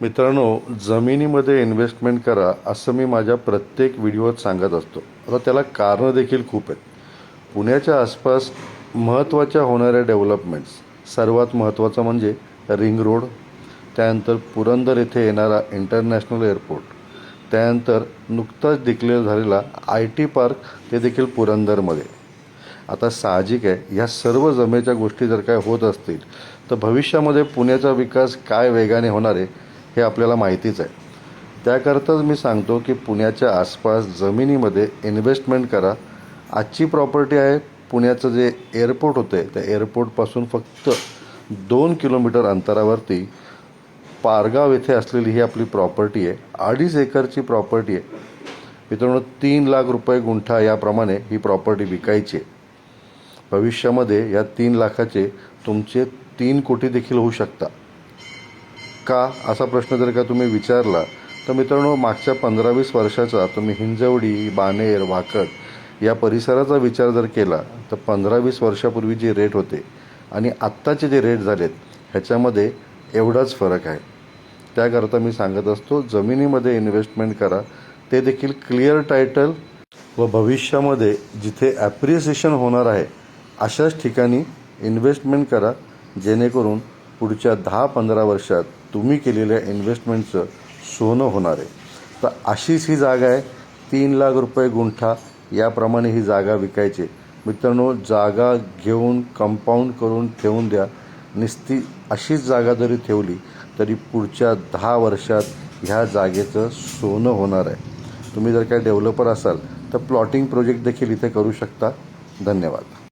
मित्रांनो जमिनीमध्ये इन्व्हेस्टमेंट करा असं मी माझ्या प्रत्येक व्हिडिओत सांगत असतो. आता त्याला कारणं देखील खूप आहेत. पुण्याच्या आसपास महत्त्वाच्या होणाऱ्या डेव्हलपमेंट्स सर्वात महत्त्वाचं म्हणजे रिंग रोड त्यानंतर पुरंदर येथे येणारा इंटरनॅशनल एअरपोर्ट त्यानंतर नुकताच डिक्लेअर झालेला आय टी पार्क ते देखील पुरंदरमध्ये. आता साहजिक आहे ह्या सर्व जमेच्या गोष्टी जर काय होत असतील तर भविष्यामध्ये पुण्याचा विकास काय वेगाने होणार आहे हे आपल्याला माहितीच आहे. त्याकरताच मी सांगतो की पुण्याच्या आसपास जमिनीमध्ये इन्व्हेस्टमेंट करा. आजची प्रॉपर्टी आहे पुण्याचं जे एअरपोर्ट होतं आहे त्या एअरपोर्टपासून फक्त दोन किलोमीटर अंतरावरती पारगाव येथे असलेली ही आपली प्रॉपर्टी आहे. अडीच एकरची प्रॉपर्टी आहे. मित्रांनो तीन लाख रुपये गुंठा याप्रमाणे ही प्रॉपर्टी विकायची आहे. भविष्यामध्ये या तीन लाखाचे तुमचे तीन कोटी देखील होऊ शकता का असा प्रश्न जर का तुम्ही विचारला तर मित्रांनो मागच्या पंधरा वीस वर्षाचा तुम्ही हिंजवडी बानेर वाकड या परिसराचा विचार जर केला तर पंधरा वीस वर्षापूर्वी जे रेट होते आणि आत्ताचे जे रेट झालेत ह्याच्यामध्ये एवढाच फरक आहे. त्याकरता मी सांगत असतो जमिनीमध्ये इन्व्हेस्टमेंट करा. ते देखील क्लिअर टायटल व भविष्यामध्ये जिथे ॲप्रिसिएशन होणार आहे अशाच ठिकाणी इन्व्हेस्टमेंट करा जेणेकरून पुढच्या दहा पंधरा वर्षात तुम्ही केलेल्या इन्व्हेस्टमेंटचं सोनं होणार आहे. तर अशीच ही जागा आहे. तीन लाख रुपये गुंठा याप्रमाणे ही जागा विकायची मित्रांनो जागा घेऊन कंपाऊंड करून ठेवून द्या. निस्ती अशीच जागा जरी ठेवली तरी पुढच्या दहा वर्षात ह्या जागेचं सोनं होणार आहे. तुम्ही जर काय डेव्हलपर असाल तर प्लॉटिंग प्रोजेक्ट देखील इथे करू शकता. धन्यवाद.